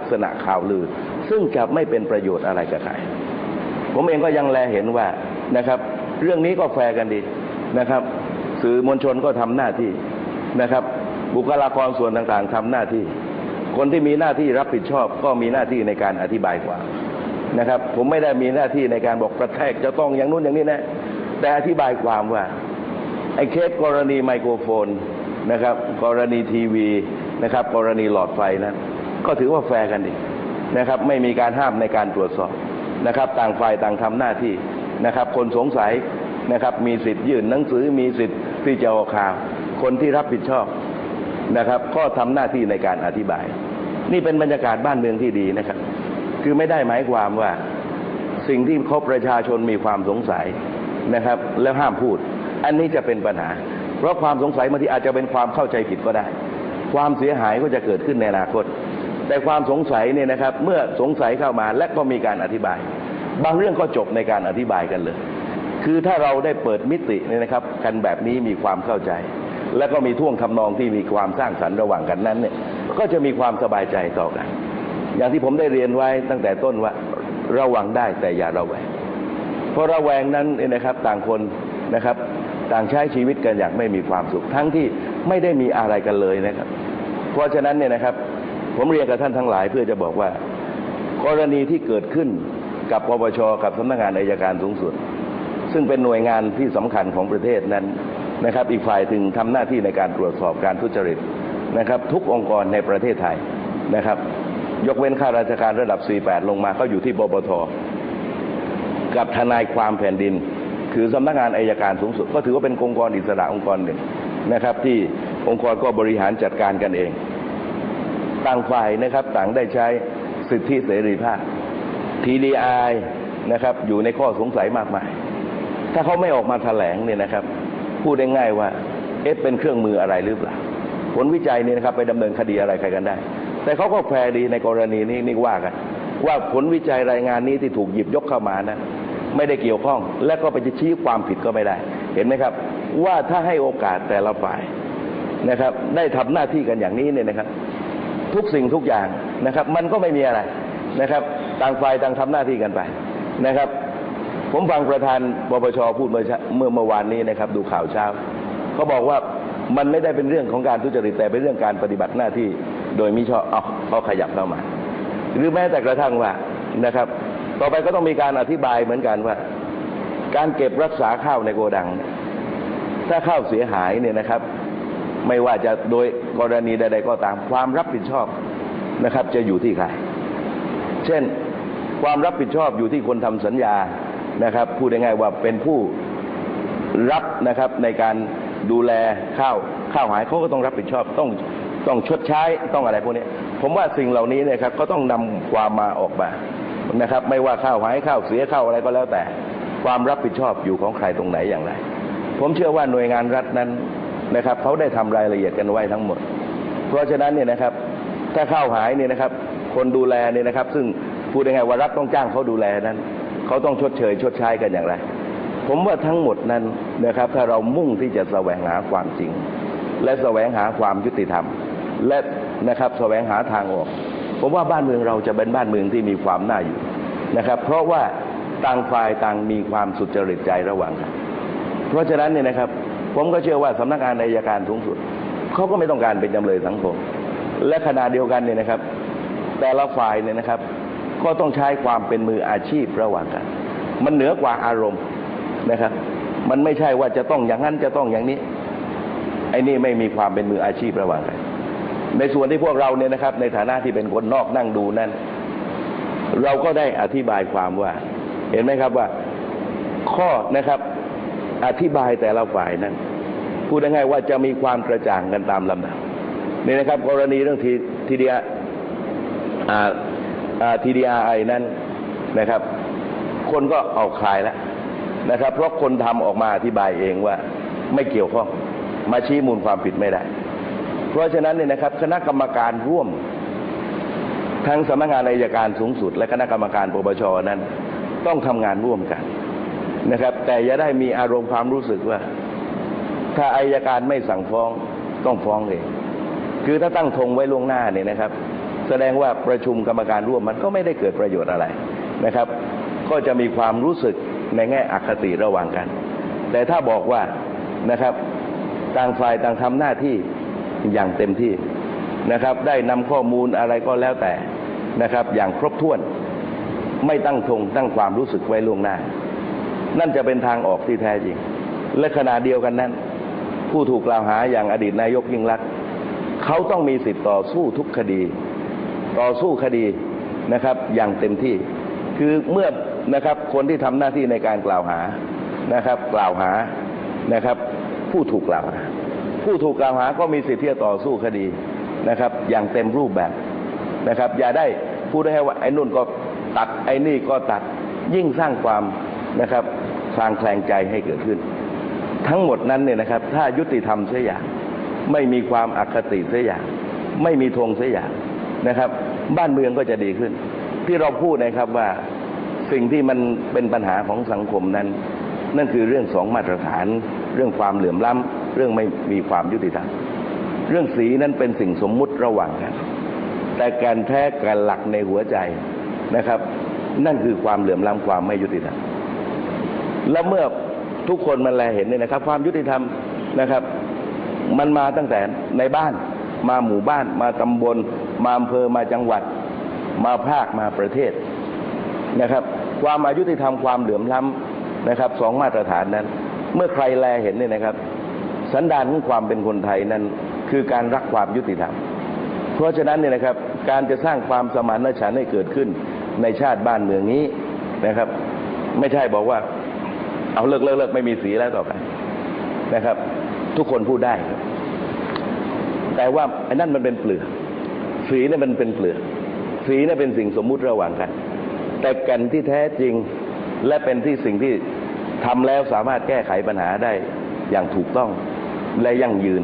ลักษณะข่าวลือ ซึ่งจะไม่เป็นประโยชน์อะไรกับใครผมเองก็ยังแลเห็นว่านะครับ เรื่องนี้ก็แฟร์กันดีนะครับ สื่อมวลชนก็ทำหน้าที่นะครับ บุคลากรส่วนต่างๆทำหน้าที่ คนที่มีหน้าที่รับผิดชอบก็มีหน้าที่ในการอธิบายความนะครับ ผมไม่ได้มีหน้าที่ในการบอกประแทกจะต้องอย่างนู้นอย่างนี้นะ แต่อธิบายความว่าไอ้เคสกรณีไมโครโฟนนะครับ กรณีทีวีนะครับ กรณีหลอดไฟนั้น ก็ถือว่าแฟร์กันดีนะครับ ไม่มีการห้ามในการตรวจสอบนะครับ ต่างฝ่ายต่างทำหน้าที่นะครับ คนสงสัยนะครับ มีสิทธิ์ยื่นหนังสือมีสิทธิ์ที่จะออกข่าว คนที่รับผิดชอบนะครับ ก็ทำหน้าที่ในการอธิบาย นี่เป็นบรรยากาศบ้านเมืองที่ดีนะครับ คือไม่ได้หมายความว่าสิ่งที่เขาประชาชนมีความสงสัยนะครับ แล้วห้ามพูด อันนี้จะเป็นปัญหา เพราะความสงสัยบางทีอาจจะเป็นความเข้าใจผิดก็ได้ ความเสียหายก็จะเกิดขึ้นในอนาคต แต่ความสงสัยเนี่ยนะครับ เมื่อสงสัยเข้ามาและก็มีการอธิบาย บางเรื่องก็จบในการอธิบายกันเลย คือถ้าเราได้เปิดมิติเนี่ยนะครับ กันแบบนี้มีความเข้าใจ และก็มีท่วงทำนองที่มีความสร้างสรรค์ระหว่างกันนั้นเนี่ยก็จะมีความสบายใจต่อกัน อย่างที่ผมได้เรียนไว้ตั้งแต่ต้นว่าระวังได้แต่อย่าระแวงเพราะระแวงนั้นเนี่ยนะครับต่างคนนะครับ ต่างใช้ชีวิตกันอย่างไม่มีความสุข ทั้งที่ไม่ได้มีอะไรกันเลยนะครับ เพราะฉะนั้นเนี่ยนะครับ ผมเรียนกับท่านทั้งหลายเพื่อจะบอกว่า กรณีที่เกิดขึ้นกับปปชกับสำนักงานอายการสูงสุด ซึ่งเป็นหน่วยงานที่สำคัญของประเทศนั้นนะครับ อีกฝ่ายถึงทำหน้าที่ในการตรวจสอบการทุจริตนะครับ ทุกองค์กรในประเทศไทยนะครับ ยกเว้นข้าราชการระดับ 48 ลงมาก็อยู่ที่ปปทกับทนายความแผ่นดิน คือสำนักงานอายการสูงสุด ก็ถือว่าเป็นองค์กรอิสระองค์กรหนึ่งนะครับ ที่องค์กรก็บริหารจัดการกันเอง ต่างฝ่ายนะครับต่างได้ใช้สิทธิเสรีภาพ TDI นะครับอยู่ในข้อสงสัยมากมาย ถ้าเขาไม่ออกมาแถลงเนี่ยนะครับ พูดได้ง่ายว่าเอ๊ะเป็นเครื่องมืออะไรหรือเปล่า ผลวิจัยนี่นะครับไปดำเนินคดีอะไรใครกันได้ แต่เขาก็แฟร์ดีในกรณีนี้นี่ว่ากันว่าผลวิจัยรายงานนี้ที่ถูกหยิบยกเข้ามานะไม่ได้เกี่ยวข้อง และก็ไปจะชี้ความผิดก็ไม่ได้ เห็นไหมครับ ว่าถ้าให้โอกาสแต่ละฝ่ายนะครับ ได้ทำหน้าที่กันอย่างนี้เนี่ยนะครับ ทุกสิ่งทุกอย่างนะครับ มันก็ไม่มีอะไรนะครับ ต่างฝ่ายต่างทำหน้าที่กันไปนะครับ ผมฟังประธานปปชพูดเมื่อเมื่อวานนี้นะครับ ดูข่าวเช้าเขาบอกว่ามันไม่ได้เป็นเรื่องของการทุจริตแต่เป็นเรื่องการปฏิบัติหน้าที่โดยมิชอบเอาเขาขยับเข้ามา หรือแม้แต่กระทั่งว่านะครับ ต่อไปก็ต้องมีการอธิบายเหมือนกันว่า การเก็บรักษาข้าวในโกดัง ถ้าข้าวเสียหายเนี่ยนะครับ ไม่ว่าจะโดยกรณีใด ๆ ก็ตาม ความรับผิดชอบนะครับ จะอยู่ที่ใคร เช่นความรับผิดชอบอยู่ที่คนทำสัญญานะครับพูดง่ายๆว่าเป็นผู้รับนะครับในการดูแลข้าวข้าวหายเขาก็ต้องรับผิดชอบต้องต้องชดใช้ต้องอะไรพวกนี้ผมว่าสิ่งเหล่านี้เนี่ยครับก็ต้องนำความมาออกมานะครับ ไม่ว่าข้าวหายข้าวเสียข้าวอะไรก็แล้วแต่ ความรับผิดชอบอยู่ของใครตรงไหนอย่างไร ผมเชื่อว่าหน่วยงานรัฐนั้น นะครับเขาได้ทำรายละเอียดกันไว้ทั้งหมด เพราะฉะนั้นเนี่ยนะครับถ้าข้าวหายเนี่ยนะครับ คนดูแลเนี่ยนะครับ ซึ่งพูดยังไงว่ารัฐต้องจ้างเขาดูแลนั้นเขาต้องชดเชย ชดใช้กันอย่างไร ผมว่าทั้งหมดนั้นนะครับ ถ้าเรามุ่งที่จะแสวงหาความจริง และแสวงหาความยุติธรรม และนะครับแสวงหาทางออก ผมว่าบ้านเมืองเราจะเป็นบ้านเมืองที่มีความน่าอยู่นะครับ เพราะว่าต่างฝ่ายต่างมีความสุจริตใจระหว่างกันเพราะฉะนั้นเนี่ยนะครับ ผมก็เชื่อว่าสำนักงานอายการสูงสุดเขาก็ไม่ต้องการเป็นจำเลยสังคม และขณะเดียวกันเนี่ยนะครับ แต่ละฝ่ายเนี่ยนะครับ ก็ต้องใช้ความเป็นมืออาชีพระหว่างกัน มันเหนือกว่าอารมณ์นะครับ มันไม่ใช่ว่าจะต้องอย่างนั้นจะต้องอย่างนี้ไอ้นี่ไม่มีความเป็นมืออาชีพระหว่างกัน ในส่วนที่พวกเราเนี่ยนะครับ ในฐานะที่เป็นคนนอกนั่งดูนั้นเราก็ได้อธิบายความว่า เห็นไหมครับว่า ข้อนะครับ อธิบายแต่ละฝ่ายนั้น พูดง่ายๆว่าจะมีความกระจ่างกันตามลำดับนี่นะครับ กรณีเรื่องทีทีเดียทีดีอาร์ไอนั้นนะครับ คนก็ออกคลายแล้วนะครับ เพราะคนทำออกมาอธิบายเองว่าไม่เกี่ยวข้องมาชี้มูลความผิดไม่ได้ เพราะฉะนั้นเนี่ยนะครับ คณะกรรมการร่วม ทั้งสำนักงานอายการสูงสุด และคณะกรรมการปปชนั้น ต้องทำงานร่วมกัน นะครับ แต่อย่าได้มีอารมณ์ความรู้สึกว่า ถ้าอายการไม่สั่งฟ้องต้องฟ้องเองคือถ้าตั้งธงไว้ล่วงหน้าเนี่ยนะครับ แสดงว่าประชุมกรรมการร่วมมันก็ไม่ได้เกิดประโยชน์อะไรนะครับ ก็จะมีความรู้สึกในแง่อคติระหว่างกัน แต่ถ้าบอกว่านะครับต่างฝ่ายต่างทำหน้าที่อย่างเต็มที่นะครับ ได้นำข้อมูลอะไรก็แล้วแต่นะครับ อย่างครบถ้วนไม่ตั้งทงตั้งความรู้สึกไว้ล่วงหน้า นั่นจะเป็นทางออกที่แท้จริง และขณะเดียวกันนั้น ผู้ถูกกล่าวหาอย่างอดีตนายกยิ่งลักเขาต้องมีสิทธิ์ต่อสู้ทุกคดี ต่อสู้คดีนะครับ อย่างเต็มที่ คือเมื่อนะครับคนที่ทำหน้าที่ในการกล่าวหานะครับ กล่าวหานะครับ ผู้ถูกกล่าวหา ผู้ถูกกล่าวหาก็มีสิทธิ์ที่จะต่อสู้คดีนะครับ อย่างเต็มรูปแบบนะครับ อย่าได้พูดได้แค่ว่าไอ้นู่นก็ตัดไอ้นี่ก็ตัดยิ่งสร้างความนะครับ ลางแคลงใจให้เกิดขึ้น ทั้งหมดนั้นเนี่ยนะครับ ถ้ายุติธรรมเสียอย่าง ไม่มีความอคติเสียอย่าง ไม่มีธงเสียอย่างนะครับ บ้านเมืองก็จะดีขึ้น ที่เราพูดนะครับว่าสิ่งที่มันเป็นปัญหาของสังคมนั้น นั่นคือเรื่องสองมาตรฐาน เรื่องความเหลื่อมล้ำเรื่องไม่มีความยุติธรรมเรื่องสีนั้นเป็นสิ่งสมมุติระหว่างกัน แต่การแท้การหลักในหัวใจนะครับ นั่นคือความเหลื่อมล้ำความไม่ยุติธรรม แล้วเมื่อทุกคนมันแลเห็นเนี่ยนะครับ ความยุติธรรมนะครับ มันมาตั้งแต่ในบ้าน มาหมู่บ้าน มาตำบล มาอำเภอมาจังหวัด มาภาคมาประเทศนะครับ ความอายุติธรรมความเหลื่อมล้ำนะครับสองมาตรฐานนั้น เมื่อใครแลเห็นเนี่ยนะครับ สันดานของความเป็นคนไทยนั้น คือการรักความยุติธรรม เพราะฉะนั้นเนี่ยนะครับการจะสร้างความสมานฉันท์ให้เกิดขึ้นในชาติบ้านเมืองนี้นะครับ ไม่ใช่บอกว่า เอาเลิกเลิกเลิกไม่มีสีแล้วต่อไปนะครับ ทุกคนพูดได้ครับแต่ว่าไอ้นั่นมันเป็นเปลือกสีเนี่ยมันเป็นเปลือกสีเนี่ยเป็นสิ่งสมมุติระหว่างกัน แต่แก่นที่แท้จริงและเป็นที่สิ่งที่ทำแล้วสามารถแก้ไขปัญหาได้อย่างถูกต้องและยั่งยืน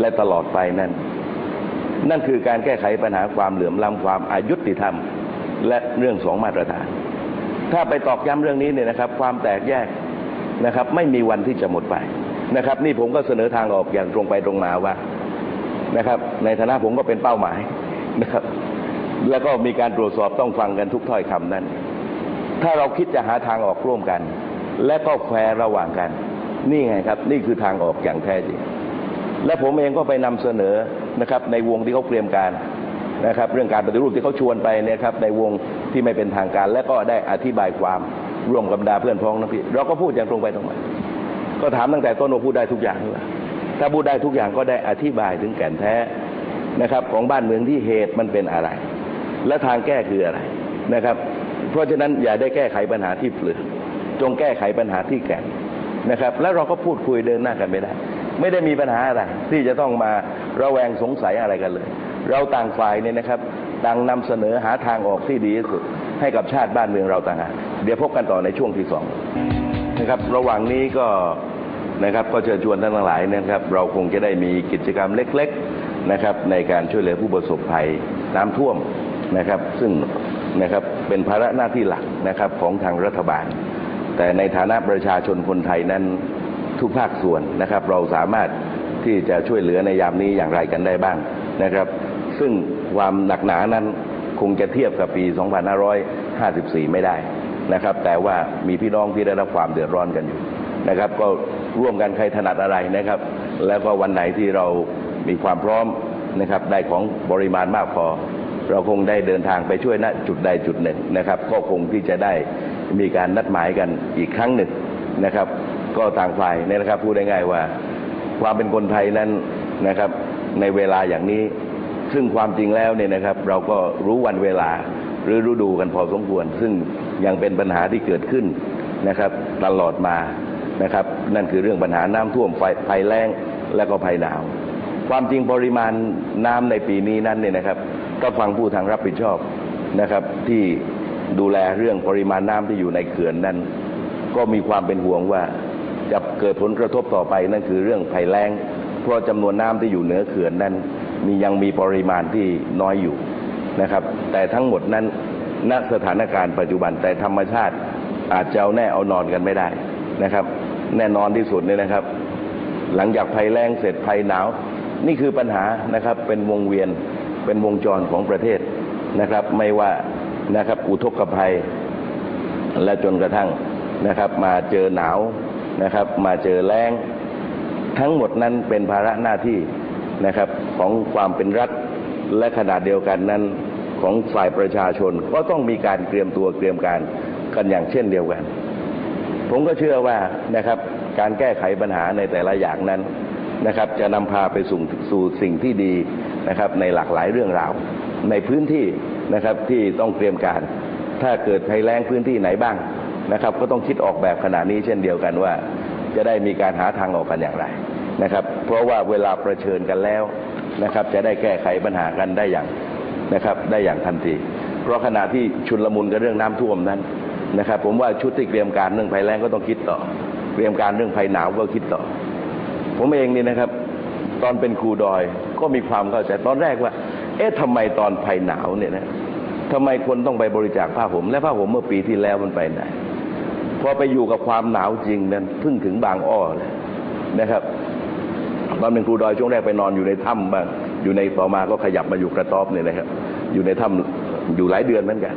และตลอดไปนั่น นั่นคือการแก้ไขปัญหาความเหลื่อมล้ำความอายุติธรรม และเรื่องสองมาตรฐาน ถ้าไปตอกย้ำเรื่องนี้เนี่ยนะครับ ความแตกแยก นะครับ ไม่มีวันที่จะหมดไปนะครับ นี่ผมก็เสนอทางออกอย่างตรงไปตรงมาว่านะครับ ในฐานะผมก็เป็นเป้าหมายนะครับ แล้วก็มีการตรวจสอบต้องฟังกันทุกถ้อยคำนั้น ถ้าเราคิดจะหาทางออกร่วมกัน และก็แฟร์ระหว่างกัน นี่ไงครับ นี่คือทางออกอย่างแท้จริงและผมเองก็ไปนำเสนอนะครับ ในวงที่เขาเตรียมการนะครับ เรื่องการปฏิรูปที่เขาชวนไปเนี่ยครับ ในวงที่ไม่เป็นทางการ และก็ได้อธิบายความ ร่วมกับบรรดาเพื่อนพ้องนะพี่เราก็พูดอย่างตรงไปตรงมาก็ถามตั้งแต่ต้นว่าพูดได้ทุกอย่างหรือเปล่าถ้าพูดได้ทุกอย่างก็ได้อธิบายถึงแก่นแท้นะครับ ของบ้านเมืองที่เหตุมันเป็นอะไร และทางแก้คืออะไรนะครับ เพราะฉะนั้นอย่าได้แก้ไขปัญหาที่เปลือกจงแก้ไขปัญหาที่แก่นนะครับ แล้วเราก็พูดคุยเดินหน้ากันไม่ได้ ไม่ได้มีปัญหาอะไร ที่จะต้องมาระแวงสงสัยอะไรกันเลย เราต่างฝ่ายเนี่ยนะครับต่างนำเสนอหาทางออกที่ดีที่สุด ให้กับชาติบ้านเมืองเราต่างหากเดี๋ยวพบกันต่อในช่วงที่สองนะครับระหว่างนี้ก็นะครับก็เชิญชวนท่านทั้งหลายนะครับ เราคงจะได้มีกิจกรรมเล็กๆนะครับ ในการช่วยเหลือผู้ประสบภัยน้ำท่วมนะครับ ซึ่งนะครับเป็นภาระหน้าที่หลักนะครับของทางรัฐบาล แต่ในฐานะประชาชนคนไทยนั้นทุกภาคส่วนนะครับ เราสามารถที่จะช่วยเหลือในยามนี้อย่างไรกันได้บ้างนะครับ ซึ่งความหนักหนานั้น คงจะเทียบกับปี 2554 ไม่ได้นะครับ แต่ว่ามีพี่น้องที่ได้รับความเดือดร้อนกันอยู่นะครับ ก็ร่วมกันใครถนัดอะไรนะครับ แล้วก็วันไหนที่เรามีความพร้อมนะครับได้ของปริมาณมากพอ เราคงได้เดินทางไปช่วยณจุดใดจุดหนึ่งนะครับ ก็คงที่จะได้มีการนัดหมายกันอีกครั้งหนึ่งนะครับ ก็ต่างฝ่ายเนี่ยนะครับพูดได้ง่ายว่า ความเป็นคนไทยนั้นนะครับ ในเวลาอย่างนี้ ซึ่งความจริงแล้วเนี่ยนะครับ เราก็รู้วันเวลาหรือฤดูกันพอสมควร ซึ่งยังเป็นปัญหาที่เกิดขึ้นนะครับตลอดมานะครับ นั่นคือเรื่องปัญหาน้ำท่วมไฟภัยแล้งและก็ภัยหนาว ความจริงปริมาณน้ำในปีนี้นั้นเนี่ยนะครับก็ฟังผู้ทางรับผิดชอบนะครับ ที่ดูแลเรื่องปริมาณน้ำที่อยู่ในเขื่อนนั้น ก็มีความเป็นห่วงว่าจะเกิดผลกระทบต่อไปนั่นคือเรื่องภัยแล้ง เพราะจำนวนน้ำที่อยู่เหนือเขื่อนนั้น มียังมีปริมาณที่น้อยอยู่นะครับ แต่ทั้งหมดนั้นณสถานการณ์ปัจจุบันแต่ธรรมชาติอาจจะเอาแน่เอานอนกันไม่ได้นะครับ แน่นอนที่สุดเนี่ยนะครับ หลังจากภัยแล้งเสร็จภัยหนาว นี่คือปัญหานะครับเป็นวงเวียนเป็นวงจรของประเทศนะครับ ไม่ว่านะครับอุทกภัย และจนกระทั่งนะครับ มาเจอหนาวนะครับ มาเจอแล้ง ทั้งหมดนั้นเป็นภาระหน้าที่ นะครับของความเป็นรัฐและขนาดเดียวกันนั้นของฝ่ายประชาชนก็ต้องมีการเตรียมตัวเตรียมการกันอย่างเช่นเดียวกัน ผมก็เชื่อว่านะครับการแก้ไขปัญหาในแต่ละอย่างนั้นนะครับ จะนำพาไปสู่สู่สิ่งที่ดีนะครับในหลากหลายเรื่องราว ในพื้นที่นะครับที่ต้องเตรียมการ ถ้าเกิดภัยแล้งพื้นที่ไหนบ้างนะครับ ก็ต้องคิดออกแบบขนาดนี้เช่นเดียวกันว่า จะได้มีการหาทางออกกันอย่างไร นะครับ เพราะว่าเวลาประเชิญกันแล้วนะครับ จะได้แก้ไขปัญหากันได้อย่างนะครับ ได้อย่างทันที เพราะขณะที่ชุนลมุนกับเรื่องน้ำท่วมนั้นนะครับ ผมว่าชุดที่เตรียมการเรื่องภัยแล้งก็ต้องคิดต่อ เตรียมการเรื่องภัยหนาวก็คิดต่อ ผมเองนี่นะครับ ตอนเป็นครูดอยก็มีความเข้าใจตอนแรกว่า เอ๊ะทำไมตอนภัยหนาวเนี่ยนะทำไมคนต้องไปบริจาคผ้าห่มและผ้าห่มเมื่อปีที่แล้วมันไปไหนพอไปอยู่กับความหนาวจริงนั้นพิ่งถึงบางอ้อเลยนะครับ ตอนเป็นครูดอยช่วงแรกไปนอนอยู่ในถ้ำบ้างอยู่ในต่อมาก็ขยับมาอยู่กระต๊อบเนี่ยนะครับ อยู่ในถ้ำอยู่หลายเดือนเหมือนกัน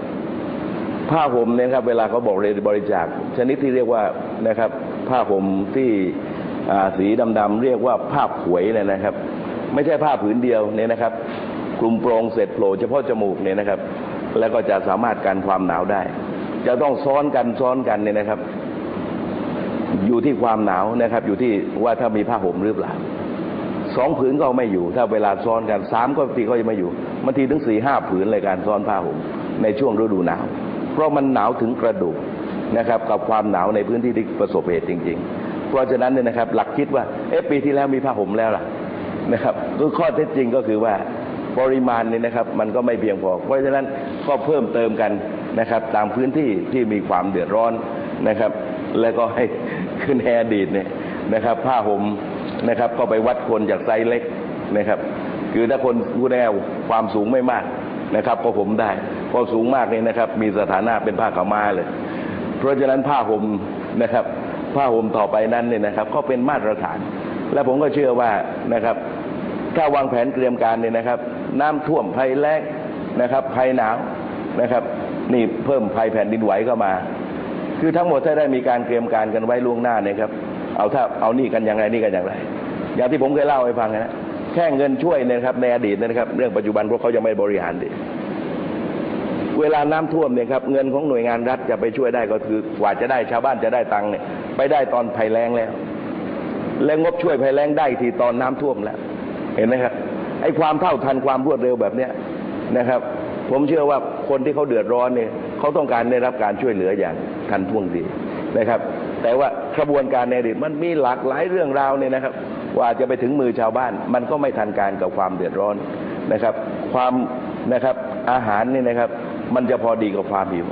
ผ้าห่มเนี่ยครับ เวลาเขาบอกเลยบริจาค ชนิดที่เรียกว่านะครับ ผ้าห่มที่สีดำๆเรียกว่าผ้าผวยเนี่ยนะครับ ไม่ใช่ผ้าผืนเดียวเนี่ยนะครับคลุมโปรงเสร็จโผล่เฉพาะจมูกเนี่ยนะครับ แล้วก็จะสามารถกันความหนาวได้ จะต้องซ้อนกันซ้อนกันเนี่ยนะครับ อยู่ที่ความหนาวนะครับ อยู่ที่ว่าถ้ามีผ้าห่มหรือเปล่า สองผืนก็เอาไม่อยู่ ถ้าเวลาซ้อนกันสามก็บางทีก็ยังไม่อยู่บางทีถึงสี่ห้าผืนเลยการซ้อนผ้าห่มในช่วงฤดูหนาว เพราะมันหนาวถึงกระดูกนะครับกับความหนาวในพื้นที่ที่ประสบเหตุจริง ๆ เพราะฉะนั้นเนี่ยนะครับหลักคิดว่าเอ๊ะปีที่แล้วมีผ้าห่มแล้วล่ะนะครับคือข้อเท็จจริงก็คือว่าปริมาณเนี่ยนะครับมันก็ไม่เพียงพอ เพราะฉะนั้นก็เพิ่มเติมกันนะครับตามพื้นที่ที่มีความเดือดร้อนนะครับ แล้วก็ให้ขึ้นแฮอดีตเนี่ยนะครับผ้าห่ม นะครับ ก็ไปวัดคนจากไซส์เล็กนะครับ คือถ้าคนผู้แนวความสูงไม่มากนะครับ ก็ผมได้พอสูงมากเนี่ยนะครับ มีสถานะเป็นผ้าขาวม้าเลย เพราะฉะนั้นผ้าห่มนะครับ ผ้าห่มต่อไปนั้นเนี่ยนะครับ ก็เป็นมาตรฐาน และผมก็เชื่อว่านะครับ ถ้าวางแผนเตรียมการเนี่ยนะครับ น้ำท่วมภัยแล้งนะครับภัยหนาวนะครับ นี่เพิ่มภัยแผ่นดินไหวเข้ามา คือทั้งหมดถ้าได้มีการเตรียมการกันไว้ล่วงหน้าเนี่ยครับ เอาถ้าเอานี่กันอย่างไรนี่กันอย่างไร อย่างที่ผมเคยเล่าให้ฟังนะแค่เงินช่วยเนะครับ ในอดีตเนยนะครับ เรื่องปัจจุบันพวกเขายังไม่บริหารดีเวลาน้ำท่วมเนี่ยครับเงินของหน่วยงานรัฐจะไปช่วยได้ก็คือกว่าจะได้ชาวบ้านจะได้ตังค์เนี่ยไปได้ตอนภัยแล้งแล้ว และงบช่วยภัยแล้งได้ทีตอนน้ำท่วมแล้ว เห็นไหมครับไอ้ความเท่าทันความรวดเร็วแบบเนี้ยนะครับ ผมเชื่อว่าคนที่เขาเดือดร้อนเนี่ยเขาต้องการได้รับการช่วยเหลืออย่างทันท่วงทีนะครับ แต่ว่ากระบวนการในอดีตมันมีหลากหลายเรื่องราวเนี่ยนะครับว่าจะไปถึงมือชาวบ้าน มันก็ไม่ทันการกับความเดือดร้อนนะครับ ความนะครับอาหารนี่นะครับ มันจะพอดีกับความหิว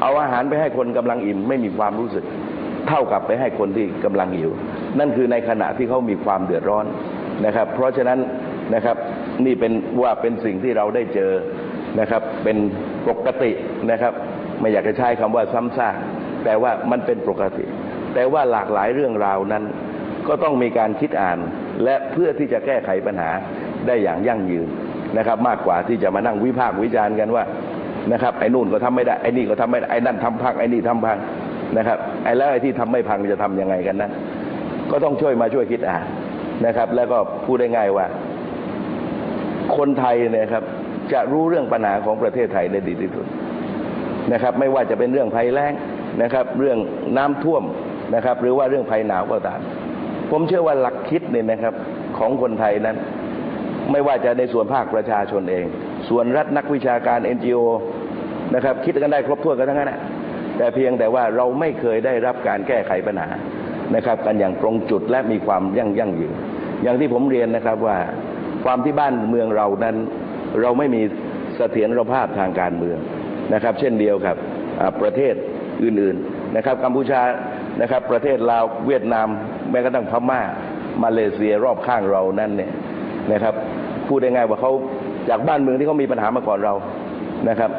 เอาอาหารไปให้คนกำลังอิ่มไม่มีความรู้สึก เท่ากับไปให้คนที่กำลังหิว นั่นคือในขณะที่เขามีความเดือดร้อนนะครับ เพราะฉะนั้นนะครับนี่เป็นว่าเป็นสิ่งที่เราได้เจอนะครับ เป็นปกตินะครับ ไม่อยากจะใช้คำว่าซ้ำซากแต่ว่ามันเป็นปกติ แต่ว่าหลากหลายเรื่องราวนั้น ก็ต้องมีการคิดอ่าน และเพื่อที่จะแก้ไขปัญหาได้อย่างยั่งยืนนะครับ มากกว่าที่จะมานั่งวิพากษ์วิจารณ์กันว่านะครับไอ้นู่นก็ทำไม่ได้ไอ้นี่ก็ทำไม่ได้ไอ้นั่นทำพังไอ้นี่ทำพังนะครับไอ้แล้วไอ้ที่ทำไม่พังจะทำยังไงกันนะ ก็ต้องช่วยมาช่วยคิดอ่านนะครับ แล้วก็พูดได้ง่ายว่า คนไทยเนยครับจะรู้เรื่องปัญหาของประเทศไทยได้ดีที่สุดนะครับ ไม่ว่าจะเป็นเรื่องภัยแล้งนะครับ เรื่องน้ำท่วม นะครับ หรือว่าเรื่องภัยหนาวก็ตาม ผมเชื่อว่าหลักคิดเนี่ยนะครับของคนไทยนั้น ไม่ว่าจะในส่วนภาคประชาชนเอง ส่วนรัฐนักวิชาการ NGO นะครับคิดกันได้ครบถ้วนกันทั้งนั้นแต่เพียงแต่ว่าเราไม่เคยได้รับการแก้ไขปัญหานะครับ กันอย่างตรงจุดและมีความยั่งยั่งยืนอย่างที่ผมเรียนนะครับว่าความที่บ้านเมืองเรานั้น เราไม่มีเสถียรภาพทางการเมืองนะครับ เช่นเดียวกับประเทศอื่นๆนะครับกัมพูชา นะครับ ประเทศลาวเวียดนามแม้กระทั่งพม่า มาเลเซียรอบข้างเรานั่นเนี่ยนะครับ พูดได้ง่ายว่าเขาจากบ้านเมืองที่เขามีปัญหามาก่อนเรานะครับ